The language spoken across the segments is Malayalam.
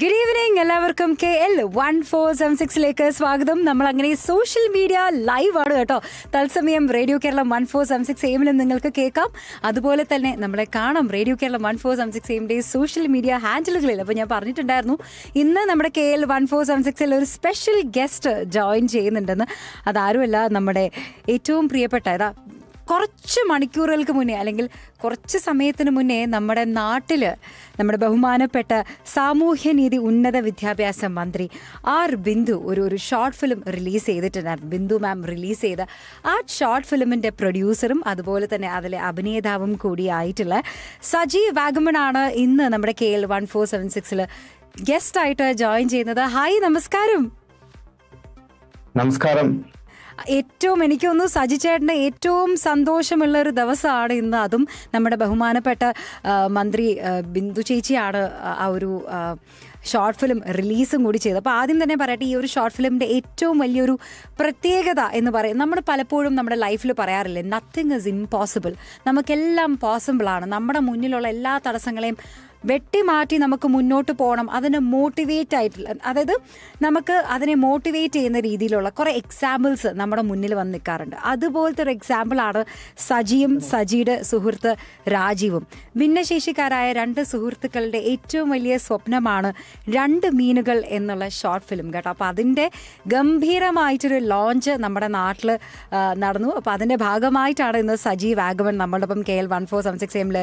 ഗുഡ് ഈവനിങ് എല്ലാവർക്കും. K L one four seven സിക്സിലേക്ക് സ്വാഗതം. നമ്മൾ അങ്ങനെ സോഷ്യൽ മീഡിയ ലൈവ് ആണ് കേട്ടോ. തത്സമയം radio Keralam one four seven six എയിമിലും നിങ്ങൾക്ക് കേൾക്കാം. അതുപോലെ തന്നെ നമ്മളെ കാണാം radio Keralam one four seven six എയിമിന്റെ social media ഹാൻഡിലുകളിൽ അപ്പോൾ ഞാൻ പറഞ്ഞിട്ടുണ്ടായിരുന്നു ഇന്ന് നമ്മുടെ K L one four seven സിക്സിൽ ഒരു സ്പെഷ്യൽ ഗസ്റ്റ് ജോയിൻ ചെയ്യുന്നുണ്ടെന്ന്. അതാരുമല്ല നമ്മുടെ ഏറ്റവും പ്രിയപ്പെട്ട ഇതാ കുറച്ച് മണിക്കൂറുകൾക്ക് മുന്നേ അല്ലെങ്കിൽ കുറച്ച് സമയത്തിന് മുന്നേ നമ്മുടെ നാട്ടിൽ നമ്മുടെ ബഹുമാനപ്പെട്ട സാമൂഹ്യനീതി ഉന്നത വിദ്യാഭ്യാസ മന്ത്രി ആർ ബിന്ദു ഒരു ഒരു ഷോർട്ട് ഫിലിം റിലീസ് ചെയ്തിട്ടുണ്ടായിരുന്നു. ബിന്ദു മാം റിലീസ് ചെയ്ത ആ ഷോർട്ട് ഫിലിമിന്റെ പ്രൊഡ്യൂസറും അതുപോലെ തന്നെ അതിലെ അഭിനേതാവും കൂടിയായിട്ടുള്ള സജി വാഗമണാണ് ഇന്ന് നമ്മുടെ K L one four seven സിക്സിൽ ഗസ്റ്റായിട്ട് ജോയിൻ ചെയ്യുന്നത്. ഹായ് നമസ്കാരം. നമസ്കാരം. ഏറ്റവും എനിക്കൊന്ന് സജിച്ചേട്ടന്റെ സജി ചേട്ടന്റെ ഏറ്റവും സന്തോഷമുള്ള ഒരു ദിവസമാണ് ഇന്ന്. അതും നമ്മുടെ ബഹുമാനപ്പെട്ട മന്ത്രി ബിന്ദു ചേച്ചിയാണ് ആ ഒരു ഷോർട്ട് ഫിലിം റിലീസും കൂടി ചെയ്തത്. അപ്പോൾ ആദ്യം തന്നെ പറയട്ടെ ഈ ഒരു ഷോർട്ട് ഫിലിമിന്റെ ഏറ്റവും വലിയൊരു പ്രത്യേകത എന്ന് പറയും നമ്മൾ പലപ്പോഴും നമ്മുടെ ലൈഫിൽ പറയാറില്ലേ നത്തിങ് ഇസ് ഇമ്പോസിബിൾ നമുക്കെല്ലാം പോസിബിളാണ് നമ്മുടെ മുന്നിലുള്ള എല്ലാ തടസ്സങ്ങളെയും വെട്ടിമാറ്റി നമുക്ക് മുന്നോട്ട് പോകണം. അതിന് മോട്ടിവേറ്റ് ആയിട്ടുള്ള അതായത് നമുക്ക് അതിനെ മോട്ടിവേറ്റ് ചെയ്യുന്ന രീതിയിലുള്ള കുറേ എക്സാമ്പിൾസ് നമ്മുടെ മുന്നിൽ വന്ന് നിൽക്കാറുണ്ട്. അതുപോലത്തെ ഒരു എക്സാമ്പിളാണ് സജിയും സജിയുടെ സുഹൃത്ത് രാജീവും. ഭിന്നശേഷിക്കാരായ രണ്ട് സുഹൃത്തുക്കളുടെ ഏറ്റവും വലിയ സ്വപ്നമാണ് രണ്ട് മീനുകൾ എന്നുള്ള ഷോർട്ട് ഫിലിം കേട്ടോ. അപ്പോൾ അതിന്റെ ഗംഭീരമായിട്ടൊരു ലോഞ്ച് നമ്മുടെ നാട്ടിൽ നടന്നു. അപ്പോൾ അതിന്റെ ഭാഗമായിട്ടാണ് ഇന്ന് സജി വാഗവൺ നമ്മളോടൊപ്പം K L one four seven six എമ്മിൽ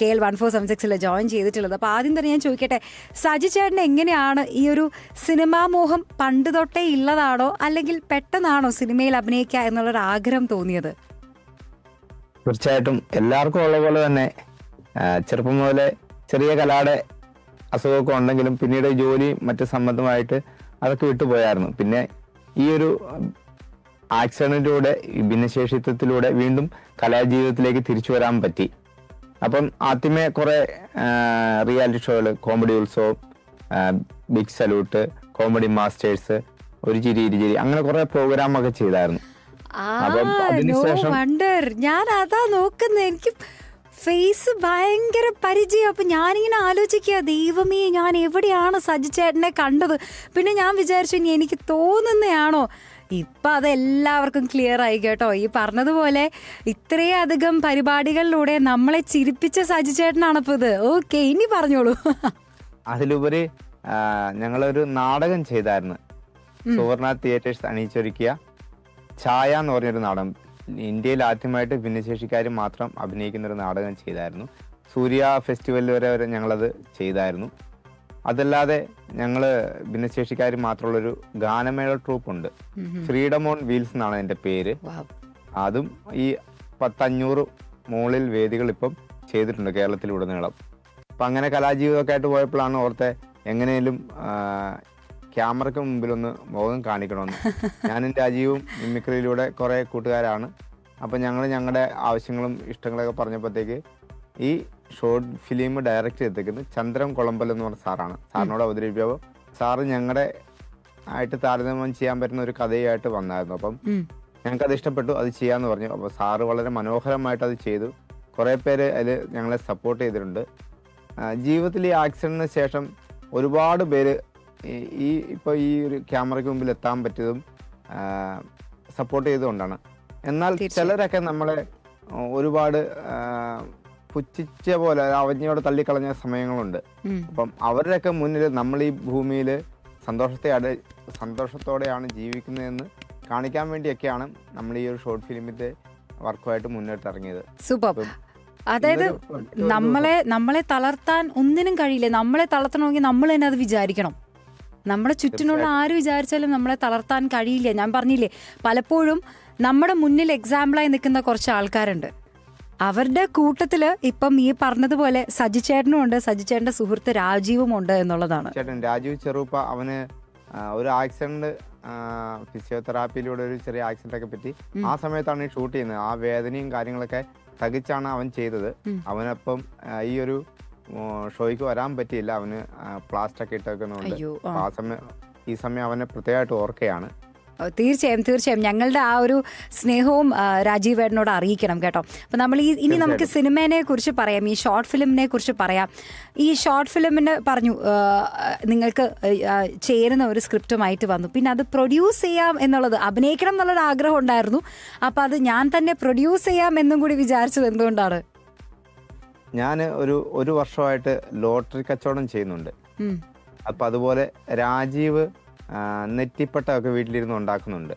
K L one four seven സിക്സിൽ ജോയിൻ ചെയ്തിട്ടുള്ളത്. അപ്പോൾ ആദ്യം തന്നെ ഞാൻ ചോദിക്കട്ടെ സജി ചേട്ടൻ എങ്ങനെയാണ് ഈ ഒരു സിനിമാ മോഹം പണ്ട് തൊട്ടേ ഉള്ളതാണോ അല്ലെങ്കിൽ പെട്ടെന്നാണോ സിനിമയിൽ അഭിനയിക്കുക എന്നുള്ളൊരു ആഗ്രഹം തോന്നിയത്? തീർച്ചയായിട്ടും എല്ലാവർക്കും ഉള്ള പോലെ തന്നെ ചെറുപ്പം മുതലേ ചെറിയ കലാടെ അസുഖമൊക്കെ ഉണ്ടെങ്കിലും പിന്നീട് ജോലി മറ്റ് സംബന്ധമായിട്ട് അതൊക്കെ വിട്ടുപോയായിരുന്നു പിന്നെ ഈ ഒരു ആക്സിഡന്റിലൂടെ ഭിന്നശേഷിത്വത്തിലൂടെ വീണ്ടും കലാജീവിതത്തിലേക്ക് തിരിച്ചു വരാൻ പറ്റി. അപ്പം ആദ്യമേ കുറെ റിയാലിറ്റി ഷോകൾ കോമഡി ഉത്സവം ബിഗ് സല്യൂട്ട് കോമഡി മാസ്റ്റേഴ്സ് ഒരു ചിരി ഇരുചിരി അങ്ങനെ കുറെ പ്രോഗ്രാം ഒക്കെ ചെയ്തായിരുന്നു. വണ്ടർ ഞാൻ അതാ നോക്കുന്നത് എനിക്ക് ഫേസ് ഭയങ്കര പരിചയം. അപ്പൊ ഞാനിങ്ങനെ ആലോചിക്കുക ദൈവമേ ഞാൻ എവിടെയാണ് സജിച്ചേട്ടനെ കണ്ടത്? പിന്നെ ഞാൻ വിചാരിച്ചു ഇനി എനിക്ക് തോന്നുന്നതാണോ ഇപ്പൊ അതെല്ലാവർക്കും ക്ലിയർ ആയി കേട്ടോ. ഈ പറഞ്ഞതുപോലെ ഇത്രയധികം പരിപാടികളിലൂടെ നമ്മളെ ചിരിപ്പിച്ച സജി ചേട്ടനാണ് ഇപ്പൊ ഇത്. ഓക്കെ ഇനി പറഞ്ഞോളൂ. അതിലുപരി ഞങ്ങളൊരു നാടകം ചെയ്തായിരുന്നു. സുവർണ തിയേറ്റേഴ്സ് അണിയിച്ചൊരുക്കിയ ഛായ എന്ന് പറഞ്ഞൊരു നാടകം. ഇന്ത്യയിൽ ആദ്യമായിട്ട് ഭിന്നശേഷിക്കാർ മാത്രം അഭിനയിക്കുന്ന ഒരു നാടകം ചെയ്തായിരുന്നു. സൂര്യ ഫെസ്റ്റിവൽ വരെ വരെ ഞങ്ങളത് ചെയ്തായിരുന്നു. അതല്ലാതെ ഞങ്ങൾ ഭിന്നശേഷിക്കാർ മാത്രമുള്ളൊരു ഗാനമേള ട്രൂപ്പ് ഉണ്ട് ഫ്രീഡം ഓൺ വീൽസ് എന്നാണ് എന്റെ പേര്. അതും ഈ പത്തഞ്ഞൂറ് മുകളിൽ വേദികൾ ഇപ്പം ചെയ്തിട്ടുണ്ട് കേരളത്തിലുടനീളം. അപ്പം അങ്ങനെ കലാജീവിതമൊക്കെ ആയിട്ട് പോയപ്പോഴാണ് ഓർത്തെ എങ്ങനെയും ക്യാമറയ്ക്ക് മുമ്പിലൊന്ന് മുഖം കാണിക്കണമെന്ന്. ഞാനും രാജീവും മിമിക്രിയിലൂടെ കുറേ കൂട്ടുകാരാണ്. അപ്പം ഞങ്ങൾ ഞങ്ങളുടെ ആവശ്യങ്ങളും ഇഷ്ടങ്ങളൊക്കെ പറഞ്ഞപ്പോഴത്തേക്ക് ഈ ഷോർട്ട് ഫിലിം ഡയറക്റ്റ് ചെയ്തേക്കുന്നത് ചന്ദ്രൻ കൊളമ്പൽ എന്ന് പറഞ്ഞ സാറാണ്. സാറിനോട് അവതരിപ്പിച്ചപ്പോൾ സാറ് ഞങ്ങളുടെ ആയിട്ട് താരതമ്യം ചെയ്യാൻ പറ്റുന്ന ഒരു കഥയായിട്ട് വന്നായിരുന്നു. അപ്പം. ഞങ്ങൾക്ക് അത് ഇഷ്ടപ്പെട്ടു അത് ചെയ്യാന്ന് പറഞ്ഞു. അപ്പോൾ സാറ് വളരെ മനോഹരമായിട്ട് അത് ചെയ്തു. കുറേ പേര് അതിൽ ഞങ്ങളെ സപ്പോർട്ട് ചെയ്തിട്ടുണ്ട്. ജീവിതത്തിൽ ഈ ആക്സിഡന്റിന് ശേഷം ഒരുപാട് പേര് ഈ- ഇപ്പൊ ഇപ്പോൾ ഈ ഒരു ക്യാമറയ്ക്ക് മുമ്പിൽ എത്താൻ പറ്റിയതും സപ്പോർട്ട് ചെയ്തുകൊണ്ടാണ്. എന്നാൽ ചിലരൊക്കെ നമ്മളെ ഒരുപാട് പുച്ഛിച്ച പോലെ അവജ്ഞയോടെ തള്ളിക്കളഞ്ഞ സമയങ്ങളുണ്ട്. അപ്പം അവരുടെയൊക്കെ മുന്നിൽ നമ്മൾ ഈ ഭൂമിയിൽ സന്തോഷത്തെ അട സന്തോഷത്തോടെയാണ് ജീവിക്കുന്നതെന്ന് കാണിക്കാൻ വേണ്ടിയൊക്കെയാണ് നമ്മൾ ഈ ഒരു ഷോർട്ട് ഫിലിമിന്റെ വർക്കുമായിട്ട് മുന്നോട്ട് ഇറങ്ങിയത് സൂപ്പർ അതായത് നമ്മളെ നമ്മളെ തളർത്താൻ ഒന്നിനും കഴിയില്ല. നമ്മളെ തളർത്തണമെങ്കിൽ നമ്മൾ തന്നെ അത് വിചാരിക്കണം. നമ്മുടെ ചുറ്റിനുള്ള ആര് വിചാരിച്ചാലും നമ്മളെ തളർത്താൻ കഴിയില്ല. ഞാൻ പറഞ്ഞില്ലേ പലപ്പോഴും നമ്മുടെ മുന്നിൽ എക്സാമ്പിളായി നിൽക്കുന്ന കുറച്ച് ആൾക്കാരുണ്ട്. അവരുടെ കൂട്ടത്തിൽ ഇപ്പം ഈ പറഞ്ഞതുപോലെ സജി സജിച്ചേട്ടനും ഉണ്ട് സജിച്ചേട്ടന്റെ സുഹൃത്ത് രാജീവും ഉണ്ട് എന്നുള്ളതാണ്. ചേട്ടൻ രാജീവ് ചെറുപ്പ അവന് ഒരു ആക്സിഡന്റ് ഫിസിയോതെറാപ്പിയിലൂടെ ഒരു ചെറിയ ആക്സിഡന്റ് ഒക്കെ പറ്റി. ആ സമയത്താണ് ഈ ഷൂട്ട് ചെയ്യുന്നത്. ആ വേദനയും കാര്യങ്ങളൊക്കെ സഹിച്ചാണ് അവൻ ചെയ്തത്. അവനപ്പം ഈ ഒരു ഷോയ്ക്ക് വരാൻ പറ്റിയില്ല. അവന് പ്ലാസ്റ്റർ ഒക്കെ ഇട്ടേക്കുന്നുണ്ട്. ആ. സമയം ഈ സമയം അവനെ പ്രത്യേകമായിട്ട് ഓർക്കുകയാണ്. തീർച്ചയായും തീർച്ചയായും. ഞങ്ങളുടെ ആ ഒരു സ്നേഹവും രാജീവേടനോട് രാജീവ് വേടനോട് അറിയിക്കണം കേട്ടോ. അപ്പം നമ്മൾ ഈ ഇനി നമുക്ക് സിനിമേനെ കുറിച്ച് പറയാം ഈ ഷോർട്ട് ഫിലിമിനെ കുറിച്ച് പറയാം. ഈ ഷോർട്ട് ഫിലിമിന് പറഞ്ഞു നിങ്ങൾക്ക് ചേരുന്ന ഒരു സ്ക്രിപ്റ്റുമായിട്ട് വന്നു. പിന്നെ അത് പ്രൊഡ്യൂസ് ചെയ്യാം എന്നുള്ളത് അഭിനയിക്കണം എന്നുള്ളൊരു ആഗ്രഹം ഉണ്ടായിരുന്നു. അപ്പം അത് ഞാൻ തന്നെ പ്രൊഡ്യൂസ് ചെയ്യാം എന്നും കൂടി വിചാരിച്ചത് എന്തുകൊണ്ടാണ്? ഞാൻ ഒരു ഒരു വർഷമായിട്ട് ലോട്ടറി കച്ചവടം ചെയ്യുന്നുണ്ട്. അപ്പൊ അതുപോലെ രാജീവ് നെറ്റിപ്പട്ടമൊക്കെ വീട്ടിലിരുന്ന് ഉണ്ടാക്കുന്നുണ്ട്.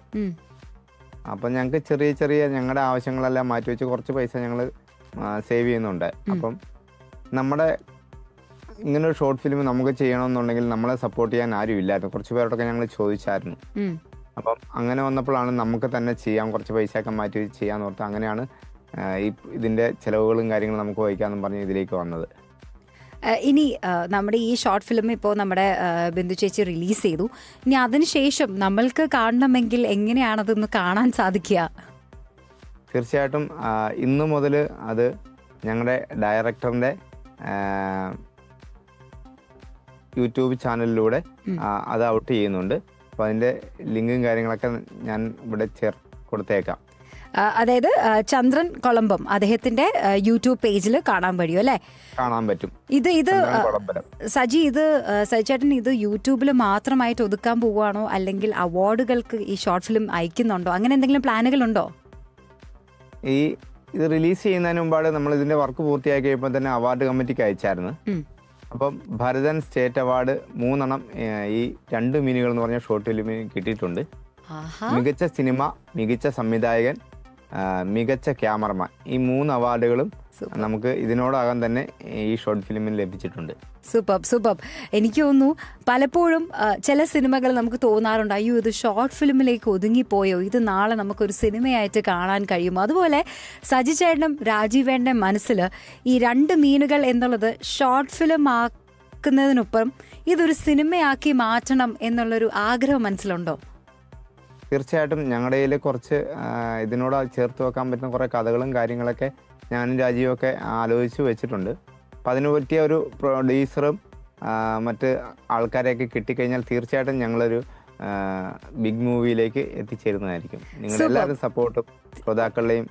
അപ്പം ഞങ്ങൾക്ക് ചെറിയ ചെറിയ ഞങ്ങളുടെ ആവശ്യങ്ങളെല്ലാം മാറ്റി വെച്ച് കുറച്ച് പൈസ ഞങ്ങൾ സേവ് ചെയ്യുന്നുണ്ട്. അപ്പം നമ്മുടെ ഇങ്ങനെ ഒരു ഷോർട്ട് ഫിലിം നമുക്ക് ചെയ്യണമെന്നുണ്ടെങ്കിൽ നമ്മളെ സപ്പോർട്ട് ചെയ്യാൻ ആരും ഇല്ലായിരുന്നു. കുറച്ച് പേരോടൊക്കെ ഞങ്ങൾ ചോദിച്ചായിരുന്നു. അപ്പം അങ്ങനെ വന്നപ്പോഴാണ് നമുക്ക് തന്നെ ചെയ്യാൻ കുറച്ച് പൈസയൊക്കെ മാറ്റി ചെയ്യാന്ന് ഓർത്ത് അങ്ങനെയാണ് ഈ ഇതിന്റെ ചിലവുകളും കാര്യങ്ങളും നമുക്ക് വഹിക്കാമെന്നും പറഞ്ഞ് ഇതിലേക്ക് വന്നത്. ഇനി നമ്മുടെ ഈ ഷോർട്ട് ഫിലിം ഇപ്പോൾ നമ്മുടെ ബിന്ദു ചേച്ചി റിലീസ് ചെയ്തു. ഇനി അതിനുശേഷം നമ്മൾക്ക് കാണണമെങ്കിൽ എങ്ങനെയാണ് അതൊന്ന് കാണാൻ സാധിക്കുക? തീർച്ചയായിട്ടും ഇന്നു മുതൽ അത് ഞങ്ങളുടെ ഡയറക്ടറിന്റെ യൂട്യൂബ് ചാനലിലൂടെ അത് ഔട്ട് ചെയ്യുന്നുണ്ട്. അപ്പോൾ അതിന്റെ ലിങ്കും കാര്യങ്ങളൊക്കെ ഞാൻ ഇവിടെ ചേർ കൊടുത്തേക്കാം. അതായത് ചന്ദ്രൻ കൊളംബം അദ്ദേഹത്തിന്റെ യൂട്യൂബ് പേജിൽ കാണാൻ കഴിയും അല്ലേ? കാണാൻ പറ്റും. ഇത് ഇത് സജി ഇത് സജിചേട്ടൻ ഇത് യൂട്യൂബിൽ മാത്രമായിട്ട് ഒതുക്കാൻ പോവുകയാണോ? അല്ലെങ്കിൽ അവാർഡുകൾക്ക് ഈ ഷോർട്ട് ഫിലിം അയക്കുന്നുണ്ടോ? അങ്ങനെ എന്തെങ്കിലും പ്ലാനുകളുണ്ടോ ഈ ഇത് റിലീസ് ചെയ്യുന്നതിന് മുമ്പാട് നമ്മൾ ഇതിന്റെ വർക്ക് പൂർത്തിയാക്കി കഴിയുമ്പോൾ തന്നെ അവാർഡ് കമ്മിറ്റിക്ക് അയച്ചായിരുന്നു. അപ്പം ഭരതൻ സ്റ്റേറ്റ് അവാർഡ് മൂന്നെണ്ണം ഈ രണ്ട് മീനുകൾ എന്ന് പറഞ്ഞ ഷോർട്ട് ഫിലിമിന് കിട്ടിയിട്ടുണ്ട്. മികച്ച സിനിമ മികച്ച സംവിധായകൻ മികച്ച ക്യാമറമാൻ. ഈ മൂന്ന് അവാർഡുകളും നമുക്ക് ഇതിനോടകം തന്നെ ഈ ഷോർട്ട് ഫിലിമിൽ ലഭിച്ചിട്ടുണ്ട്. Super super. എനിക്ക് തോന്നുന്നു പലപ്പോഴും ചില സിനിമകൾ നമുക്ക് തോന്നാറുണ്ട് അയ്യോ ഇത് ഷോർട്ട് ഫിലിമിലേക്ക് ഒതുങ്ങിപ്പോയോ? ഇത് നാളെ നമുക്കൊരു സിനിമയായിട്ട് കാണാൻ കഴിയുമോ? അതുപോലെ സജി ചേട്ടനും രാജീവേന്റെ മനസ്സിൽ ഈ രണ്ട് മീനുകൾ എന്നുള്ളത് ഷോർട്ട് ഫിലിം ആക്കുന്നതിനൊപ്പം ഇതൊരു സിനിമയാക്കി മാറ്റണം എന്നുള്ളൊരു ആഗ്രഹം മനസ്സിലുണ്ടോ? തീർച്ചയായിട്ടും ഞങ്ങളുടെ കയ്യിൽ കുറച്ച് ഇതിനോട് ചേർത്ത് വെക്കാൻ പറ്റുന്ന കുറേ കഥകളും കാര്യങ്ങളൊക്കെ ഞാനും രാജീവും ഒക്കെ ആലോചിച്ച് വെച്ചിട്ടുണ്ട് അപ്പം അതിന് പറ്റിയ ഒരു പ്രൊഡ്യൂസറും മറ്റ് ആൾക്കാരെയൊക്കെ കിട്ടിക്കഴിഞ്ഞാൽ തീർച്ചയായിട്ടും ഞങ്ങളൊരു ബിഗ് മൂവിയിലേക്ക് എത്തിച്ചേരുന്നതായിരിക്കും നിങ്ങളെല്ലാവരും. എല്ലാവരും സപ്പോർട്ടും ശ്രോതാക്കളുടെയും.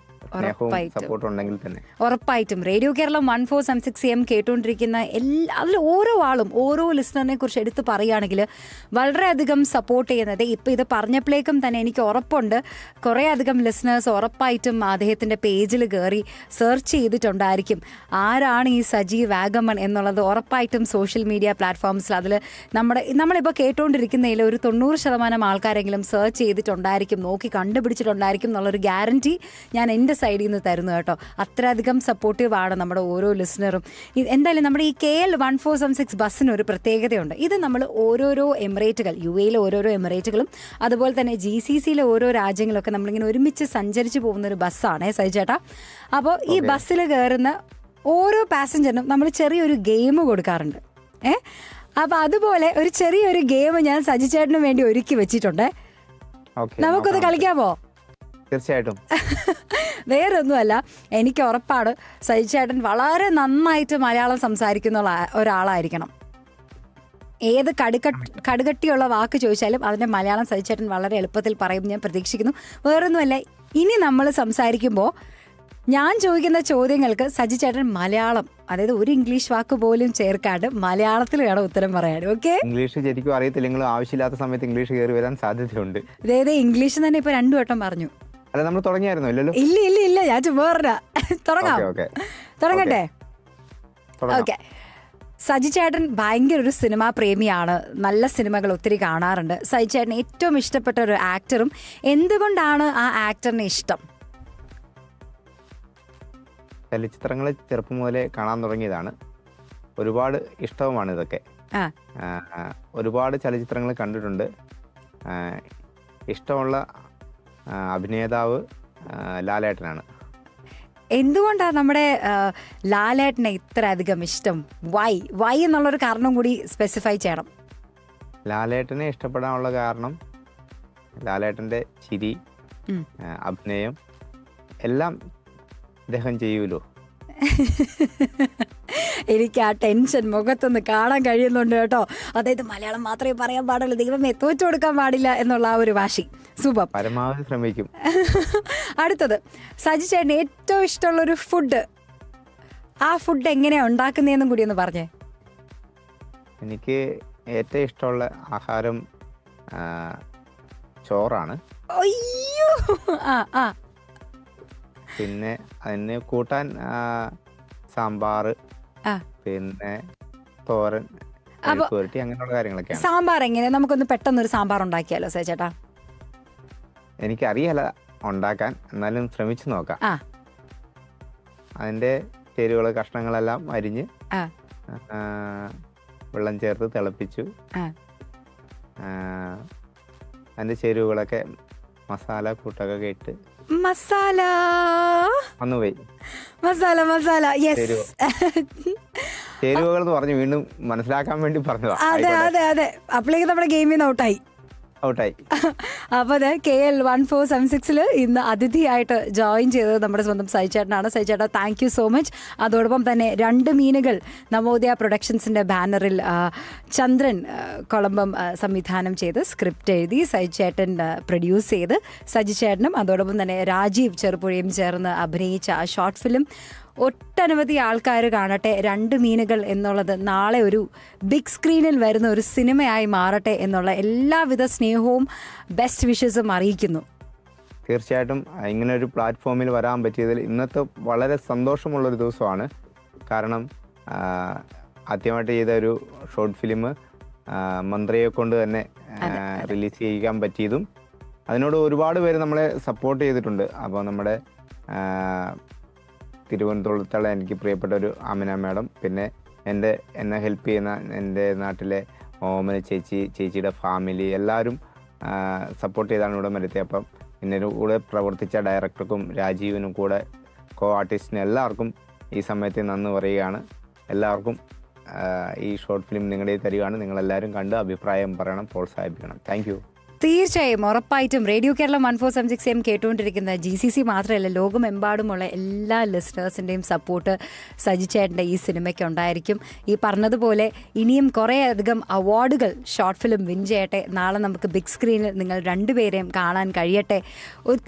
സപ്പോർട്ടും ഉണ്ടെങ്കിൽ തന്നെ. ഉറപ്പായിട്ടും. Radio Keralam one four seven six M കേട്ടുകൊണ്ടിരിക്കുന്ന എല്ലാ അതിൽ ഓരോ ആളും ഓരോ ലിസണറിനെ കുറിച്ച് എടുത്ത് പറയുകയാണെങ്കിൽ വളരെയധികം സപ്പോർട്ട് ചെയ്യുന്നത് ഇപ്പം ഇത് പറഞ്ഞപ്പോഴേക്കും തന്നെ എനിക്ക് ഉറപ്പുണ്ട്. കുറേ അധികം ലിസണേഴ്സ് ഉറപ്പായിട്ടും അദ്ദേഹത്തിന്റെ പേജിൽ കയറി സെർച്ച് ചെയ്തിട്ടുണ്ടായിരിക്കും. ആരാണ് ഈ സജി വാഗമൺ എന്നുള്ളത് ഉറപ്പായിട്ടും സോഷ്യൽ മീഡിയ പ്ലാറ്റ്ഫോംസിൽ അതിൽ നമ്മുടെ നമ്മളിപ്പോൾ കേട്ടുകൊണ്ടിരിക്കുന്നതിൽ ഒരു തൊണ്ണൂറ് ശതമാനം ആൾക്കാരെങ്കിലും സെർച്ച് ചെയ്തിട്ടുണ്ടായിരിക്കും നോക്കി കണ്ടുപിടിച്ചിട്ടുണ്ടായിരിക്കും എന്നുള്ളൊരു ഗ്യാരണ്ടി ഞാൻ എന്റെ സൈഡിൽ നിന്ന് തരുന്നു കേട്ടോ. അത്രയധികം സപ്പോർട്ടീവ് ആണ് നമ്മുടെ ഓരോ ലിസണറും എന്തായാലും നമ്മുടെ ഈ K L one four seven six ബസ്സിന് ഒരു പ്രത്യേകതയുണ്ട്. ഇത് നമ്മൾ ഓരോരോ എമിറേറ്റുകൾ യു എയിലെ ഓരോരോ എമിറേറ്റുകളും അതുപോലെ തന്നെ ജി സി സിയിലെ ഓരോ രാജ്യങ്ങളൊക്കെ നമ്മളിങ്ങനെ ഒരുമിച്ച് സഞ്ചരിച്ച് പോകുന്ന ഒരു ബസ്സാണ് ചേട്ടാ. അപ്പോൾ ഈ ബസ്സിൽ കയറുന്ന ഓരോ പാസഞ്ചറിനും നമ്മൾ ചെറിയൊരു ഗെയിം കൊടുക്കാറുണ്ട്. ഏ? അപ്പോൾ അതുപോലെ ഒരു ചെറിയൊരു ഗെയിം ഞാൻ സജിച്ചേട്ടന് വേണ്ടി ഒരുക്കി വെച്ചിട്ടുണ്ട്. നമുക്കത് നമുക്കൊന്ന് കളിക്കാമോ തീർച്ചയായിട്ടും. വേറെ ഒന്നുമല്ല എനിക്ക് ഉറപ്പാണ് സജിച്ചേട്ടൻ വളരെ നന്നായിട്ട് മലയാളം സംസാരിക്കുന്ന ഒരാളായിരിക്കണം. ഏത് കടുകട്ട് കടുകട്ടിയുള്ള വാക്ക് ചോദിച്ചാലും അതിന്റെ മലയാളം സജിച്ചേട്ടൻ വളരെ എളുപ്പത്തിൽ പറയും ഞാൻ പ്രതീക്ഷിക്കുന്നു. വേറൊന്നുമല്ല ഇനി നമ്മൾ സംസാരിക്കുമ്പോൾ ഞാൻ ചോദിക്കുന്ന ചോദ്യങ്ങൾക്ക് സജി ചേട്ടൻ മലയാളം അതായത് ഒരു ഇംഗ്ലീഷ് വാക്ക് പോലും ചേർക്കാണ്ട് മലയാളത്തിൽ വേണം ഉത്തരം പറയാൻ ഓക്കെ? ഇംഗ്ലീഷ് ശരിക്കും അറിയത്തില്ലെങ്കിലും ആവശ്യമില്ലാത്ത സമയത്ത് ഇംഗ്ലീഷ് കയറി വരാൻ സാധ്യതയുണ്ട്. അതായത് ഇംഗ്ലീഷ് തന്നെ ഇപ്പൊ രണ്ടു വട്ടം പറഞ്ഞു. അല്ല നമ്മൾ തുടങ്ങിയായിരുന്നോ? ഇല്ലല്ലോ? ഇല്ല ഇല്ല ഇല്ല. ഞാൻ ചുമ്മാ പറഞ്ഞ തുടങ്ങാം. ഓക്കെ തുടങ്ങട്ടെ? തുടങ്ങാം. ഓക്കെ. സജി ചേട്ടൻ ഭയങ്കര ഒരു സിനിമാ പ്രേമിയാണ്. നല്ല സിനിമകൾ ഒത്തിരി കാണാറുണ്ട്. സജി ചേട്ടൻ ഏറ്റവും ഇഷ്ടപ്പെട്ട ഒരു ആക്ടറും എന്തുകൊണ്ടാണ് ആ ആക്ടറിന് ഇഷ്ടം? ചലച്ചിത്രങ്ങൾ ചെറുപ്പം മുതലേ കാണാൻ തുടങ്ങിയതാണ്. ഒരുപാട് ഇഷ്ടവുമാണ് ഇതൊക്കെ. ഒരുപാട് ചലച്ചിത്രങ്ങൾ കണ്ടിട്ടുണ്ട്. ഇഷ്ടമുള്ള അഭിനേതാവ് ലാലേട്ടനാണ്. എന്തുകൊണ്ടാണ് നമ്മുടെ ലാലേട്ടനെ ഇത്ര അധികം ഇഷ്ടം? വൈ വൈ എന്നുള്ളൊരു കാരണം കൂടി സ്പെസിഫൈ ചെയ്യണം. ലാലേട്ടനെ ഇഷ്ടപ്പെടാനുള്ള കാരണം ലാലേട്ടന്റെ ചിരി അഭിനയം എല്ലാം അദ്ദേഹം ചെയ്യൂലോ എനിക്ക് ആ ടെൻഷൻ മുഖത്തൊന്ന് കാണാൻ കഴിയുന്നുണ്ട് കേട്ടോ. അതായത് മലയാളം മാത്രമേ പറയാൻ പാടുള്ളൂ. ദൈവമേ തോറ്റു കൊടുക്കാൻ പാടില്ല എന്നുള്ള ആ ഒരു വാശി. സൂപ്പർ. പരമാവധി ശ്രമിക്കും. അടുത്തത്. സജി ചേട്ടൻ ഏറ്റവും ഇഷ്ടമുള്ള ഒരു ഫുഡ് ആ ഫുഡ് എങ്ങനെയാ ഉണ്ടാക്കുന്നതെന്നും കൂടി ഒന്ന് പറഞ്ഞേ. എനിക്ക് ഏറ്റവും ഇഷ്ടമുള്ള ആഹാരം ചോറാണ്. അയ്യോ. ആ ആ. പിന്നെ അതിന് കൂട്ടാൻ സാമ്പാർ പിന്നെ തോരൻ അങ്ങനെയുള്ള കാര്യങ്ങളൊക്കെ സാമ്പാർ എങ്ങനെ നമുക്കൊന്ന് പെട്ടെന്ന് ഒരു സാമ്പാർ ഉണ്ടാക്കിയാലോ സേ ചേട്ടാ? എനിക്കറിയാല ഉണ്ടാക്കാൻ. എന്നാലും ശ്രമിച്ചു നോക്കാം. ആ. അതിന്റെ ചേരുവകൾ കഷ്ണങ്ങളെല്ലാം അരിഞ്ഞ് ആ. ആ, വെള്ളം ചേർത്ത് തിളപ്പിച്ചു. ആ. ആ, അതിന്റെ ചേരുവകളൊക്കെ മസാല കൂട്ടൊക്കെ കേട്ട് മസാല. വന്നുപോയി മസാല മസാല. യെസ് ചേരുവ. ചേരുവകൾ എന്ന് പറഞ്ഞു വീണ്ടും മനസ്സിലാക്കാൻ വേണ്ടി പറഞ്ഞതാ. അതെ അതെ അതെ. അപ്പോഴേക്ക് നമ്മുടെ ഗെയിമിൽ നിന്ന് ഔട്ടായി. ഔട്ടായി. അപ്പോൾ അത് K L one four seven സിക്സിൽ ഇന്ന് അതിഥിയായിട്ട് ജോയിൻ ചെയ്തത് നമ്മുടെ സ്വന്തം സൈചേട്ടനാണ്. സൈചേട്ടാ താങ്ക് യു സോ മച്ച് അതോടൊപ്പം തന്നെ രണ്ട് മീനുകൾ നവോദയ പ്രൊഡക്ഷൻസിന്റെ ബാനറിൽ ചന്ദ്രൻ കൊളംബം സംവിധാനം ചെയ്ത് സ്ക്രിപ്റ്റ് എഴുതി സജിചേട്ടൻ പ്രൊഡ്യൂസ് ചെയ്ത് സജിചേട്ടനും അതോടൊപ്പം തന്നെ രാജീവ് ചെറുപുഴയും ചേർന്ന് അഭിനയിച്ച ആ ഷോർട്ട് ഫിലിം ഒട്ടനവധി ആൾക്കാർ കാണട്ടെ രണ്ട് മീനുകൾ എന്നുള്ളത് നാളെ ഒരു ബിഗ് സ്ക്രീനിൽ വരുന്ന ഒരു സിനിമയായി മാറട്ടെ എന്നുള്ള എല്ലാവിധ സ്നേഹവും ബെസ്റ്റ് വിഷസും അറിയിക്കുന്നു. തീർച്ചയായിട്ടും ഇങ്ങനെ ഒരു പ്ലാറ്റ്ഫോമിൽ വരാൻ പറ്റിയതിൽ ഇന്നത്തെ വളരെ സന്തോഷമുള്ള ഒരു ദിവസമാണ്. കാരണം ആദ്യമായിട്ട് ചെയ്ത ഒരു ഷോർട്ട് ഫിലിം മന്ത്രിയെ കൊണ്ട് തന്നെ റിലീസ് ചെയ്യാൻ പറ്റിയതും. അതിനോട് ഒരുപാട് പേര് നമ്മളെ സപ്പോർട്ട് ചെയ്തിട്ടുണ്ട്. അപ്പോൾ നമ്മുടെ തിരുവനന്തപുരത്തുള്ള എനിക്ക് പ്രിയപ്പെട്ട ഒരു ആമിന മാഡം. പിന്നെ എന്റെ എന്നെ ഹെൽപ്പ് ചെയ്യുന്ന എന്റെ നാട്ടിലെ ഓമന ചേച്ചി ചേച്ചിയുടെ ഫാമിലി എല്ലാവരും സപ്പോർട്ട് ചെയ്താണ് ഇവിടെ വരുത്തിയത് അപ്പം പിന്നെ കൂടെ പ്രവർത്തിച്ച ഡയറക്ടർക്കും രാജീവിനും കൂടെ കോ ആർട്ടിസ്റ്റിനും എല്ലാവർക്കും ഈ സമയത്ത് നന്ദി പറയുകയാണ്. എല്ലാവർക്കും ഈ ഷോർട്ട് ഫിലിം നിങ്ങളുടെ തരികയാണ്. നിങ്ങളെല്ലാവരും കണ്ട് അഭിപ്രായം പറയണം പ്രോത്സാഹിപ്പിക്കണം. താങ്ക് തീർച്ചയായും ഉറപ്പായിട്ടും radio Keralam one four seven six M കേട്ടുകൊണ്ടിരിക്കുന്ന ജി സി സി മാത്രമല്ല ലോകമെമ്പാടുമുള്ള എല്ലാ ലിസണേഴ്സിന്റെയും സപ്പോർട്ട് സജിച്ചേട്ടന്റെ ഈ സിനിമയ്ക്ക് ഉണ്ടായിരിക്കും. ഈ പറഞ്ഞതുപോലെ ഇനിയും കുറേയധികം അവാർഡുകൾ ഷോർട്ട് ഫിലിം വിൻ ചെയ്യട്ടെ. നാളെ നമുക്ക് ബിഗ് സ്ക്രീനിൽ നിങ്ങൾ രണ്ടുപേരെയും കാണാൻ കഴിയട്ടെ.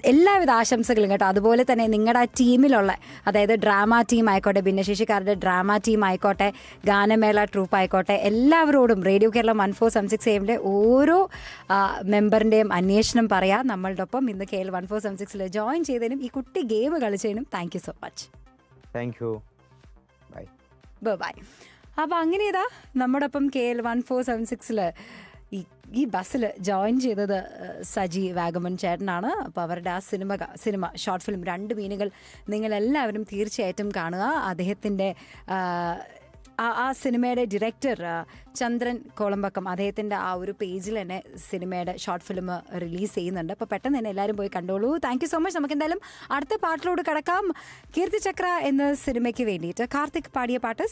എല്ലാവിധ ആശംസകളും കേട്ടോ. അതുപോലെ തന്നെ നിങ്ങളുടെ ആ ടീമിലുള്ള അതായത് ഡ്രാമ ടീം ആയിക്കോട്ടെ ഭിന്നശേഷിക്കാരുടെ ഡ്രാമ ടീം ആയിക്കോട്ടെ ഗാനമേള ട്രൂപ്പ് ആയിക്കോട്ടെ എല്ലാവരോടും radio Keralam one four seven six എമ്മിന്റെ ഓരോ മെമ്പറിന്റെയും അന്വേഷണം പറയാം. നമ്മളുടെ ഒപ്പം ഇന്ന് K L one four seven സിക്സിൽ ജോയിൻ ചെയ്തതിനും ഈ കുട്ടി game കളിച്ചതിനും thank you so much thank you bye bye അപ്പോൾ അങ്ങനെ ഇതാ നമ്മുടെ ഒപ്പം K L one four seven സിക്സിൽ ഈ ഈ ബസ്സിൽ ജോയിൻ ചെയ്തത് സജി വാഗമൻ ചേട്ടനാണ്. അപ്പോൾ അവരുടെ ആ സിനിമ സിനിമ ഷോർട്ട് ഫിലിം രണ്ട് മീനുകൾ നിങ്ങളെല്ലാവരും തീർച്ചയായിട്ടും കാണുക. അദ്ദേഹത്തിന്റെ ആ സിനിമയുടെ ഡിറക്ടർ ചന്ദ്രൻ കോളമ്പക്കം അദ്ദേഹത്തിന്റെ ആ ഒരു പേജിൽ തന്നെ സിനിമയുടെ ഷോർട്ട് ഫിലിം റിലീസ് ചെയ്യുന്നുണ്ട്. അപ്പോൾ പെട്ടെന്ന് തന്നെ എല്ലാവരും പോയി കണ്ടോളൂ. താങ്ക് സോ മച്ച് നമുക്ക് എന്തായാലും അടുത്ത പാട്ടിലോട് കിടക്കാം. കീർത്തിചക്ര എന്ന സിനിമയ്ക്ക് വേണ്ടിയിട്ട് കാർത്തിക് പാടിയ പാട്ട്.